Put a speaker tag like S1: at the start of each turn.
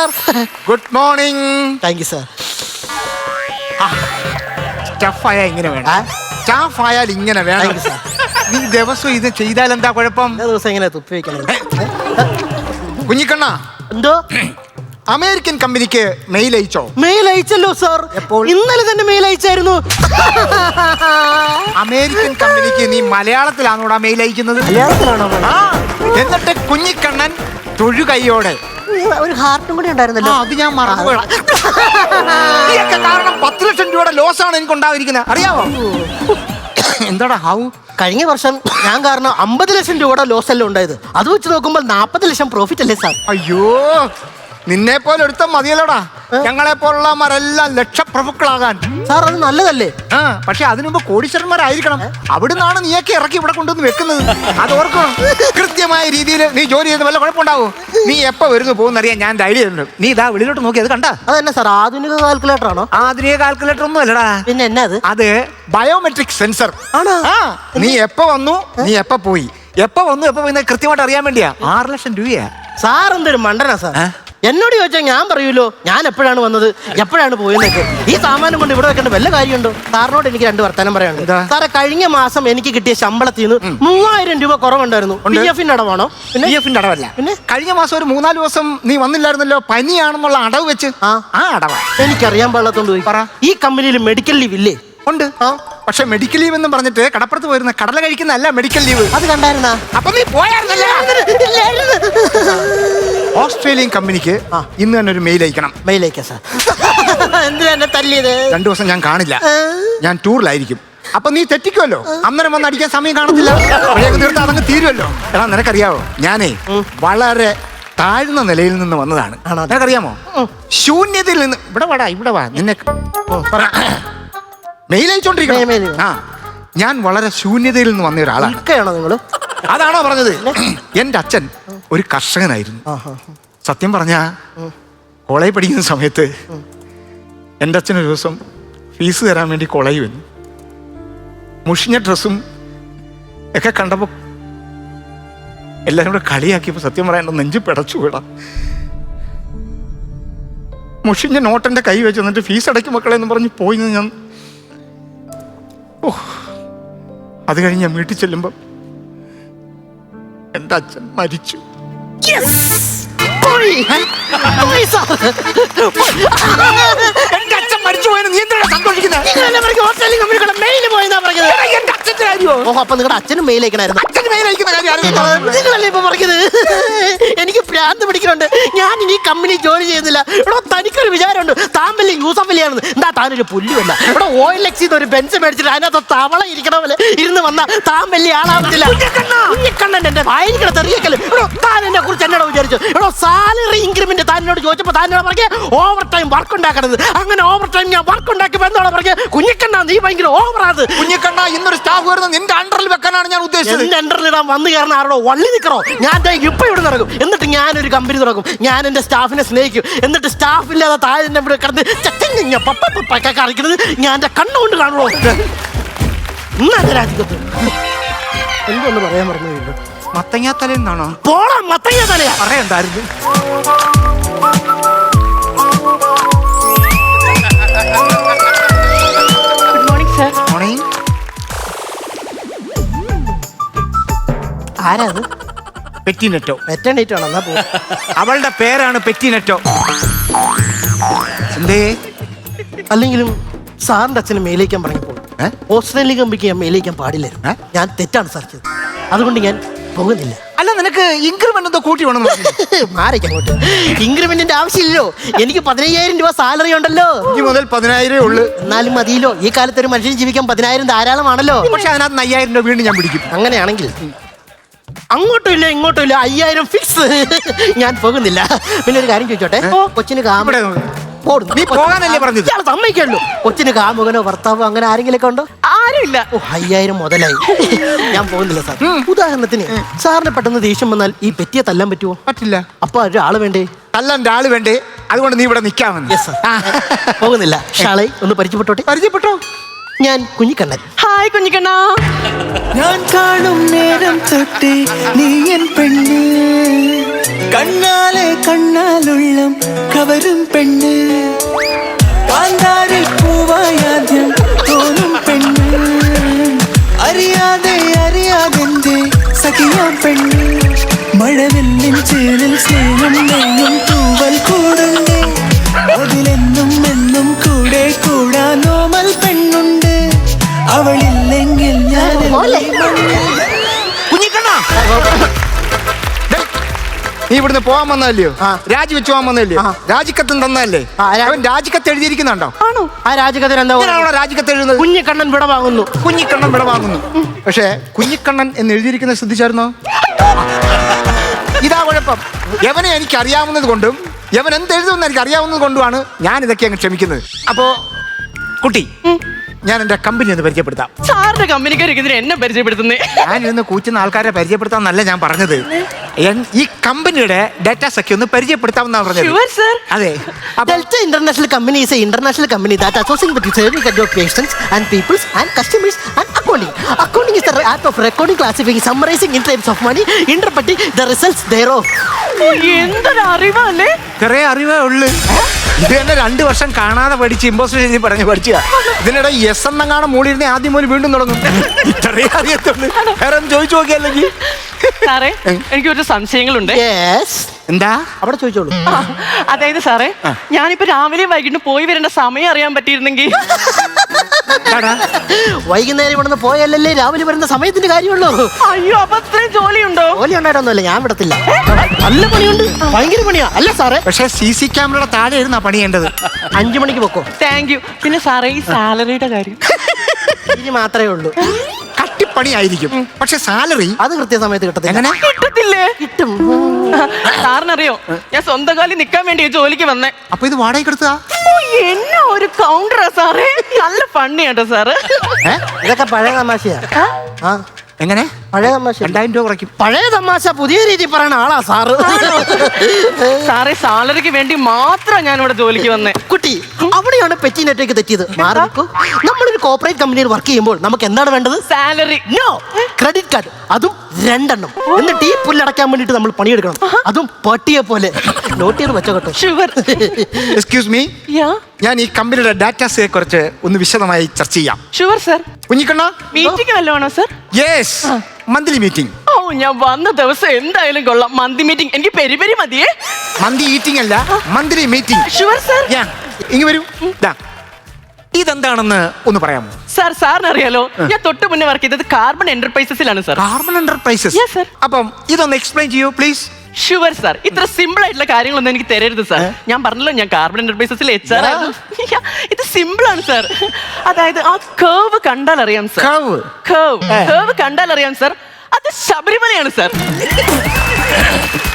S1: Sir.
S2: Good morning.
S1: Thank you sir
S2: staff ആയാൽ ഇങ്ങനെ വേണം. സ്റ്റാഫ് ആയാൽ ഇങ്ങനെ വേണം.
S1: സർ
S2: നീ ദിവസം ഇത് ചെയ്താൽ എന്താ കുഴപ്പം?
S1: എല്ലാ ദിവസം ഇങ്ങനെ തുപ്പി വെക്കണം
S2: കുഞ്ഞിക്കണ്ണ.
S1: എന്തോ?
S2: അമേരിക്കൻ കമ്പനിക്ക് മെയിൽ അയച്ചോ?
S1: മെയിൽ അയച്ചല്ലോ സർ
S2: എപ്പോൾ?
S1: ഇന്നലെ തന്നെ മെയിൽ അയച്ചായിരുന്നു.
S2: അമേരിക്കൻ കമ്പനിക്ക് നീ മലയാളത്തിലാണോടാ മെയിൽ അയക്കുന്നത്?
S1: മലയാളത്തിലാണോ?
S2: ആ എന്നിട്ട് കുഞ്ഞിക്കണ്ണൻ തൊഴുകൈയോടെ
S1: ഒരു ഹാർട്ടും കൂടി ഉണ്ടായിരുന്നല്ലോ.
S2: അത് ഞാൻ മറന്നുപോയടാ. നീയൊക്കെ കാരണം പത്ത് ലക്ഷം രൂപയുടെ ലോസ് ആണ് എനിക്ക് ഉണ്ടായിരിക്കുന്നത്. അറിയാമോ എന്താടാ ഹാവു
S1: കഴിഞ്ഞ വർഷം ഞാൻ കാരണം അമ്പത് ലക്ഷം രൂപയുടെ ലോസ് അല്ലേ ഉണ്ടായത്? അത് വെച്ച് നോക്കുമ്പോൾ നാൽപ്പത് ലക്ഷം പ്രോഫിറ്റ് അല്ലേ സാർ?
S2: അയ്യോ. നിന്നെ പോലെ ഒരുത്തം മതിയല്ലോടാ. ഞങ്ങളെ പോലുള്ളമാരെല്ലാം ലക്ഷപ്രഭുക്കളാകാൻ.
S1: സാർ അത് നല്ലതല്ലേ?
S2: ആ പക്ഷെ അതിനു മുമ്പ് കോടീശ്വരന്മാരായിരിക്കണം. അവിടുന്നാണ് നീയൊക്കെ ഇറക്കി ഇവിടെ കൊണ്ടുവന്ന് വെക്കുന്നത്. അത് ഓർക്കണം? കൃത്യമായ രീതിയിൽ നീ ജോലി ചെയ്ത് വല്ല കുഴപ്പമുണ്ടാവും? നീ എപ്പോ വരുന്നു പോകുന്നറിയാൻ ഞാൻ ധൈര്യം ഉണ്ട് നീ ഇതാ വെളിയിലോട്ട് നോക്കി അത് കണ്ട?
S1: അതെന്നെ സാർ ആധുനിക കാൽക്കുലേറ്റർ ആണോ
S2: ആധുനിക കാൽക്കുലേറ്റർ ഒന്നും അല്ലടാ
S1: പിന്നെ എന്നാ അത്?
S2: അത് ബയോമെട്രിക് സെൻസർ.
S1: ആണോ?
S2: ആ നീ എപ്പ വന്നു? നീ എപ്പ പോയി? എപ്പ വന്നു എപ്പോ പോയി എന്ന് കൃത്യമായിട്ട് അറിയാൻ വേണ്ടിയാ. ആറ് ലക്ഷം രൂപയാ.
S1: സാർ എന്തൊരു മണ്ടനാ സാർ? എന്നോട് ചോദിച്ചാൽ ഞാൻ പറയൂലോ? ഞാൻ എപ്പോഴാണ് വന്നത്? എപ്പോഴാണ് പോയെന്നൊക്കെ ഈ സാമാനം കൊണ്ട് ഇവിടെ വെക്കേണ്ട വല്ല കാര്യമുണ്ടോ? സാറിനോട് എനിക്ക് രണ്ട് വർത്തമാനം പറയാനുണ്ട്.
S2: എന്താ?
S1: സാറെ കഴിഞ്ഞ മാസം എനിക്ക് കിട്ടിയ ശമ്പളത്തിൽ നിന്ന് മൂവായിരം രൂപ കുറവുണ്ടായിരുന്നു. പി എഫിന്റെ അടവാണോ?
S2: പി എഫിന്റെ അടവല്ല.
S1: പിന്നെ?
S2: കഴിഞ്ഞ മാസം ഒരു മൂന്നാൽ ദിവസം നീ വന്നില്ലായിരുന്നല്ലോ പനിയാണെന്നുള്ള അടവ് വെച്ച്.
S1: ആ.
S2: ആ അടവാ.
S1: എനിക്കറിയാൻ പാടില്ലാത്തോണ്ട് പോയി.
S2: പറ.
S1: ഈ കമ്പനിയിൽ മെഡിക്കൽ ലീവ് ഇല്ലേ?
S2: ഉണ്ട്.
S1: ആ.
S2: പക്ഷെ മെഡിക്കൽ ലീവ് എന്ന് പറഞ്ഞിട്ട് കടപ്പുറത്ത് പോയിരുന്ന കടല കഴിക്കുന്നല്ല മെഡിക്കൽ ലീവ്
S1: അത് കണ്ടായിരുന്നാ?
S2: അപ്പൊ നീ പോയായിരുന്നല്ലേ? ഓസ്ട്രേലിയൻ കമ്പനിക്ക് ഇന്ന് തന്നെ ഒരു മെയിൽ അയക്കണം.
S1: മെയിൽ അയക്കാം സാർ എന്തിനാ എന്നെ തല്ലിയത്?
S2: രണ്ടു ദിവസം ഞാൻ കാണില്ല. ഞാൻ ടൂറിലായിരിക്കും അപ്പൊ നീ തെറ്റിക്കുമല്ലോ അന്നേരം വന്ന് അടിക്കാൻ സമയം കാണത്തില്ല. തീർത്ത് അതങ്ങ് തീരുമല്ലോ എടാ നിനക്കറിയാവോ? ഞാനേ വളരെ താഴ്ന്ന നിലയിൽ നിന്ന് വന്നതാണ്? നിനക്കറിയാമോ? ശൂന്യതയിൽ നിന്ന് ഇവിടെ വാടാ ഇവിടെ വാ. നിന്നെ മെയിൽ അയച്ചോണ്ടിരിക്കണം? ആ. ഞാൻ വളരെ ശൂന്യതയിൽ നിന്ന് വന്ന ഒരാളാണ്. അതാണോ പറഞ്ഞത്? എന്റെ അച്ഛൻ ഒരു കർഷകനായിരുന്നു. സത്യം പറഞ്ഞ കോളേജ് പഠിക്കുന്ന സമയത്ത് എന്റെ അച്ഛനൊരു ഒരു ദിവസം ഫീസ് തരാൻ വേണ്ടി കോളേജ് വന്നു. മുഷിഞ്ഞ ഡ്രസ്സും ഒക്കെ കണ്ടപ്പോൾ എല്ലാവരും കൂടെ കളിയാക്കിയപ്പോൾ സത്യം പറയാണ്ട് നെഞ്ച് പിടച്ചു വിടാം മുഷിഞ്ഞ നോട്ടെന്റെ കൈ വെച്ച് എന്നിട്ട് ഫീസ് അടയ്ക്കും മക്കളെ എന്ന് പറഞ്ഞ് പോയി നിന്ന് ഞാൻ ഓ അത് കഴിഞ്ഞ് ഞാൻ വീട്ടിൽ ചെല്ലുമ്പം എന്റെ അച്ഛൻ മരിച്ചു.
S1: പോയി. പോയി സാർ.
S2: എന്റെ അച്ഛൻ മരിച്ചു പോയെന്ന് നീ സന്തോഷിക്കുന്നത്
S1: ഓസ്ട്രേലിയൻ കമ്പനിയുടെ മെയിൽ പോയെന്നാ പറഞ്ഞത്
S2: എടാ, കാര്യമോ
S1: ഓഹോ അപ്പൊ നിങ്ങളുടെ അച്ഛനും മെയിൽ അയക്കണായിരുന്നു
S2: മെയിൽ അയക്കുന്ന കാര്യം അറിയുന്നത്
S1: നിങ്ങളല്ലേ ഇപ്പൊ പറഞ്ഞത് എനിക്ക് ഭ്രാന്ത് പിടിക്കുന്നുണ്ട്. ഞാൻ ഇനി കമ്പനി ജോലി ചെയ്യുന്നില്ല. ഇവിടെ തനിക്കൊരു വിചാരമുണ്ട്. താൻ വലിയ യൂസഫ് അലിയാണെന്ന് എന്താ താനൊരു പുല്ലുമല്ല ഇവിടെ ഓയിൽ എക്സിന്ന് ഒരു ബെഞ്ച് മേടിച്ചിട്ട് അതിനകത്ത് തവള ഇരിക്കണ പോലെ ഇരുന്ന് വന്ന താൻ വലിയ ആളാവത്തില്ല കുഞ്ഞക്കണ്ണൻ എന്റെ വായിരിക്കണ തെറിയക്കലും. ഇവിടെ താൻ എന്നെ കുറിച്ച് എന്നോട് വിചാരിച്ചു. ഇവിടെ സാലറി ഇൻക്രിമെന്റ് താൻ എന്നോട് ചോദിച്ചപ്പോ താൻ എന്നോട് പറഞ്ഞ ഓവർ ടൈം വർക്ക് ഉണ്ടാക്കണത്. അങ്ങനെ ഓവർ ടൈം ഞാൻ വർക്ക് ഉണ്ടാക്കി എന്നോട് പറഞ്ഞ കുഞ്ഞിക്കണ്ണ നീ ഭയങ്കര
S2: കുഞ്ഞിക്കണ്ണ ഇന്നൊരു സ്റ്റാഫ് വരുന്നത് നിന്റെ അണ്ടറിൽ വെക്കാനാണ് ഞാൻ ഉദ്ദേശിച്ചത്.
S1: എന്റെ അണ്ടറിൽ ഇടാൻ വന്ന് കയറുന്ന ആരോടോ വള്ളി നിൽക്കണോ ഞാൻ ദേ ഇപ്പൊ ഇവിടെ നടക്കും. എന്നിട്ട് ഞാൻ ഒരു കമ്പനി തുടങ്ങും. ഞാൻ എന്റെ സ്റ്റാഫിനെ സ്നേഹിക്കും. എന്നിട്ട് സ്റ്റാഫ് ഇല്ലാതെ താഴെ എന്നെ ഇവിടെ കിടന്ന് ചച്ചഞ്ഞ പപ്പ പപ്പൊക്കെ കറിക്കുന്നത് ഞാൻ എന്റെ കണ്ണുകൊണ്ട് കാണുള്ളൂ ഇന്നത്തെ രാജ്യത്ത്. എന്തൊന്ന് പറയാൻ പറഞ്ഞു
S2: മത്തങ്ങാത്തല നിന്നാണോ
S1: പോടാ മത്തങ്ങാത്തലയാ തലയാ.
S2: പറയണ്ടായിരുന്നു
S1: ആരാ അത്
S2: പെറ്റിനെറ്റോ.
S1: പെറ്റനെറ്റോ വേണം എന്നാ പോ.
S2: അവളുടെ പേരാണ് പെറ്റിനെറ്റോ. എന്തേ?
S1: അല്ലെങ്കിലും സാറിന്റെ അച്ഛനെ മേലേക്കാൻ പറഞ്ഞപ്പോൾ ഓസ്ട്രേലിയ കമ്പിക്ക് ഞാൻ മേലേക്കാൻ പാടില്ലായിരുന്നു.
S2: ഏ?
S1: ഞാൻ തെറ്റാണ് സാർ ചെയ്തത്. അതുകൊണ്ട് ഞാൻ പോകുന്നില്ല.
S2: അല്ല നിനക്ക് ഇൻക്രിമെന്റ് എന്തോ കൂട്ടി വേണം
S1: മാറിക്ക് അങ്ങോട്ട്. ഇൻക്രിമെന്റിന്റെ ആവശ്യമില്ലല്ലോ. എനിക്ക് പതിനയ്യായിരം രൂപ സാലറി ഉണ്ടല്ലോ.
S2: മുതൽ പതിനായിരമേ ഉള്ളു.
S1: എന്നാലും മതിയല്ലോ. ഈ കാലത്ത് ഒരു മനുഷ്യൻ ജീവിക്കാൻ പതിനായിരം ധാരാളമാണല്ലോ.
S2: പക്ഷെ അതിനകത്ത് അയ്യായിരം രൂപ വീണ്ടും ഞാൻ പിടിക്കും.
S1: അങ്ങനെയാണെങ്കിൽ അങ്ങോട്ടും ഇല്ല ഇങ്ങോട്ടും ഇല്ല. അയ്യായിരം ഫിക്സ് ഞാൻ പോകുന്നില്ല. പിന്നെ ഒരു കാര്യം ചോദിച്ചോട്ടെ? കൊച്ചിന് കാമ
S2: ഇവിടെ നോക്ക്.
S1: പോടുന്നു.
S2: നീ പോകാനല്ലേ പറഞ്ഞത്?
S1: ഇയാൾ സമ്മതിക്കുള്ളൂ. കൊച്ചിന് കാമുകനോ ഭർത്താവോ അങ്ങനെ ആരെങ്കിലും ഉണ്ടോ?
S3: ആരുമില്ല.
S1: ഓ അയ്യായിരം മുതലായി. ഞാൻ പോകുന്നില്ല സാർ. ഉദാഹരണത്തിന് സാറിന് പെട്ടെന്ന് ദേഷ്യം വന്നാൽ ഈ പെറ്റിയെ തല്ലാൻ പറ്റുമോ
S2: പറ്റില്ല.
S1: അപ്പൊ ഒരാൾ വേണ്ടേ?
S2: തല്ലാൻ ആൾ വേണ്ടേ? അതുകൊണ്ട് നീ ഇവിടെ നിൽക്കാമെന്ന്
S1: യെസ് സാർ പോകുന്നില്ല. ഷാളെ ഒന്ന് പരിചയപ്പെട്ടോട്ടെ?
S2: പരിചയപ്പെട്ടോ?
S1: ഞാൻ കുഞ്ഞിക്കണ്ണൻ.
S3: ഹായ് കുഞ്ഞിക്കണ്ണ.
S4: ഞാൻ കാണും നേരം തൊട്ടേ നീ എൻ പെണ്ണ്. കണ്ണാലെ കണ്ണാലുള്ളം കവരും പെണ്ണ്. കാന്താരിൽ പൂവായാദ്യം തോന്നും പെണ്ണ്. അറിയാതെ അറിയാതെ സഖിയാ പെണ്ണ്. മഴവില്ലിൻ ചേരിൽ സ്നേഹം
S2: നീ ഇവിടുന്ന് പോകാൻ വന്നല്ലയോ
S1: ആ.
S2: രാജിവെച്ച് പോകാൻ
S1: വന്നല്ലേ
S2: രാജിക്കത്ത്
S1: തന്നല്ലേ
S2: അവൻ രാജിക്കത്ത് എഴുതിയിരിക്കുന്നുണ്ടോ?
S3: ആണോ?
S1: ആ രാജകഥൻ എന്താ
S2: രാജിക്കത്ത് എഴുതുന്നത്.
S1: കുഞ്ഞിക്കണ്ണൻ വിട വാങ്ങുന്നു.
S2: കുഞ്ഞിക്കണ്ണൻ വിട വാങ്ങുന്നു. പക്ഷേ കുഞ്ഞിക്കണ്ണൻ എന്ന് എഴുതിയിരിക്കുന്നത് ശ്രദ്ധിച്ചായിരുന്നോ? ഇതാ കുഴപ്പം. യവനെ എനിക്ക് അറിയാവുന്നത് കൊണ്ടും യവൻ എന്ത് എഴുതുമെന്ന് എനിക്ക് അറിയാവുന്നത് കൊണ്ടുമാണ് ഞാൻ ഇതൊക്കെ അങ്ങ് ക്ഷമിക്കുന്നത്. അപ്പോ കുട്ടി ഞാൻ എന്റെ കമ്പനി ഒന്ന് പരിചയപ്പെടുത്താം.
S3: സാറിന്റെ കമ്പനിക്കാർ എന്നെ പരിചയപ്പെടുത്തുന്നേ?
S2: ഞാൻ ഇന്ന് കൂച്ചുന്ന ആൾക്കാരെ പരിചയപ്പെടുത്താന്നല്ല ഞാൻ പറഞ്ഞത്. ഈ കമ്പനിയുടെ ഡാറ്റ സഖ്യം ഒന്ന് പരിചയപ്പെടുത്താമെന്നാണ് പറഞ്ഞത്. അതെ.
S1: Delta International company is international company data associating with service and patients and peoples and customers and accounting accounting is the app of recording classify summarising in terms of money interpreting the results thereof
S3: എന്തൊരു അറിവാണ്
S2: ചെറിയ അറിവേ ഉള്ളു. ഇത് തന്നെ രണ്ടു വർഷം കാണാതെ പഠിച്ച് ഇമ്പോസ്റ്റർ ചെയ്ത് പറഞ്ഞ് പഠിച്ച ഇതിനിടെ എസ് എന്നെങ്ങാണ് മൂളിയിരുന്ന ആദ്യം മുതൽ വീണ്ടും തുടങ്ങും. ഇത്രയും അറിയത്തുള്ളൂ. വേറെ ഒന്ന് ചോദിച്ചു നോക്കിയല്ലെങ്കിൽ
S3: സാറേ എനിക്ക് ഒരു സംശയങ്ങളുണ്ട്.
S1: Yes.
S2: എന്താ?
S1: അവിടെ ചോദിച്ചോളൂ.
S3: അതായത് സാറേ ഞാനിപ്പോ രാവിലെയും വൈകിട്ട് പോയി വരേണ്ട സമയം അറിയാൻ പറ്റിയിരുന്നെങ്കിൽ?
S1: വൈകുന്നേരം ഇവിടുന്ന് പോയല്ലേ രാവിലെ വരുന്ന സമയത്തിന്റെ കാര്യമുള്ളൂ.
S3: അയ്യോ അപ്പൊ ഇത്രയും ജോലിയുണ്ടോ?
S1: ജോലി ഉണ്ടായിട്ടൊന്നുമില്ല ഞാൻ വിടത്തില്ല. നല്ല പണിയുണ്ട്. ഭയങ്കര പണിയാ. അല്ല സാറേ.
S2: പക്ഷെ സി സി ക്യാമറയുടെ താഴെ ഇരുന്നാ പണിയേണ്ടത്.
S1: അഞ്ചു മണിക്ക് പൊക്കോ.
S3: താങ്ക് യു പിന്നെ സാറേ ഈ സാലറിയുടെ കാര്യം.
S1: ഇനി മാത്രമേ ഉള്ളൂ.
S2: കട്ടിപ്പണിയായിരിക്കും പക്ഷെ സാലറി
S1: അത് കൃത്യസമയത്ത് കിട്ടത്തില്ല.
S2: എങ്ങനെ?
S3: കിട്ടത്തില്ലേ?
S1: കിട്ടും.
S3: സാറിനറിയോ? ഞാൻ സ്വന്തം കാലിൽ നിക്കാൻ വേണ്ടി ഈ ജോലിക്ക് വന്നേ.
S2: അപ്പൊ ഇത് വാടകയ്ക്ക് എടുത്താ
S3: ഓ, എന്നെ ഒരു കൗണ്ടറാ സാറേ. നല്ല ഫണ്ണിയാട്ടോ സാറ്.
S2: ഏ?
S1: ഇതൊക്കെ പഴയ തമാശയാ. ആ?
S2: എങ്ങനെ?
S1: പഴയ തമാശ
S2: രണ്ടായിരം രൂപ കുറയ്ക്കും.
S1: പഴയ തമാശ പുതിയ രീതി പറയണ ആളാ സാറ്.
S3: സാറേ സാലറിക്ക് വേണ്ടി മാത്രം ഞാൻ ഇവിടെ ജോലിക്ക് വന്നേ.
S1: കുട്ടി അവിടെയാണ് പെറ്റി നെറ്റേക്ക് തെറ്റിയത്. മാറിക്കോ നമ്മളൊരു കോർപ്പറേറ്റ് കമ്പനിയിൽ വർക്ക് ചെയ്യുമ്പോൾ നമുക്ക് എന്താണ് വേണ്ടത്?
S3: സാലറി.
S1: നോ ക്രെഡിറ്റ് കാർഡ് അതും രണ്ടെണ്ണം. എന്നിട്ട് ഈ പുല്ലടക്കാൻ വേണ്ടിട്ട് നമ്മൾ പണിയെടുക്കണം. അതും പട്ടിയെ പോലെ. വെച്ചോ കേട്ടോ
S3: ഷുഗർ
S2: എക്സ്ക്യൂസ് മീ
S3: യാ?
S2: ഞാൻ ഈ കമ്പനിയുടെ ഡാറ്റാസിനെ കുറിച്ച് ഒന്ന് വിശദമായി ചർച്ച ചെയ്യാം.
S3: Sure sir
S2: Kunhikanna?
S3: മീറ്റിംഗ് വല്ലതാണോ സർ
S2: യെസ് മന്ത്ലി മീറ്റിംഗ്
S3: ഓ ഞാൻ വന്ന ദിവസം എന്തായാലും കൊള്ളാം. മന്തി മീറ്റിംഗ് എനിക്ക് പെരി പെരി മതിയേ.
S2: മന്തി ഈറ്റിംഗ് അല്ല മന്ത്ലി മീറ്റിംഗ്
S3: ഷുവർ സർ
S2: ഇങ്ങ് വരൂ. ദാ. ഇതെന്താണെന്ന് ഒന്ന് പറയാമോ?
S3: സാർ സാറിന് അറിയാലോ ഞാൻ തൊട്ട് മുന്നേ വർക്ക് ചെയ്തത് കാർബൺ എന്റർപ്രൈസസിലാണ് സാർ
S2: കാർബൺ എന്റർപ്രൈസസ് അപ്പം ഇതൊന്ന് എക്സ്പ്ലെയിൻ ചെയ്യൂ പ്ലീസ്
S3: ഷുവർ സാർ ഇത്ര സിമ്പിൾ ആയിട്ടുള്ള കാര്യങ്ങളൊന്നും എനിക്ക് തരരുത് സാർ ഞാൻ പറഞ്ഞല്ലോ ഞാൻ കാർബൺ എന്റർപ്രൈസസിൽ എച്ച് ആർ ഇത് സിമ്പിൾ ആണ് സാർ അതായത് ആ കേവ് കണ്ടാൽ അറിയാം സാർ? കേവ് കേവ് കണ്ടാൽ അറിയാം സാർ അത് ശബരിമലയാണ് സാർ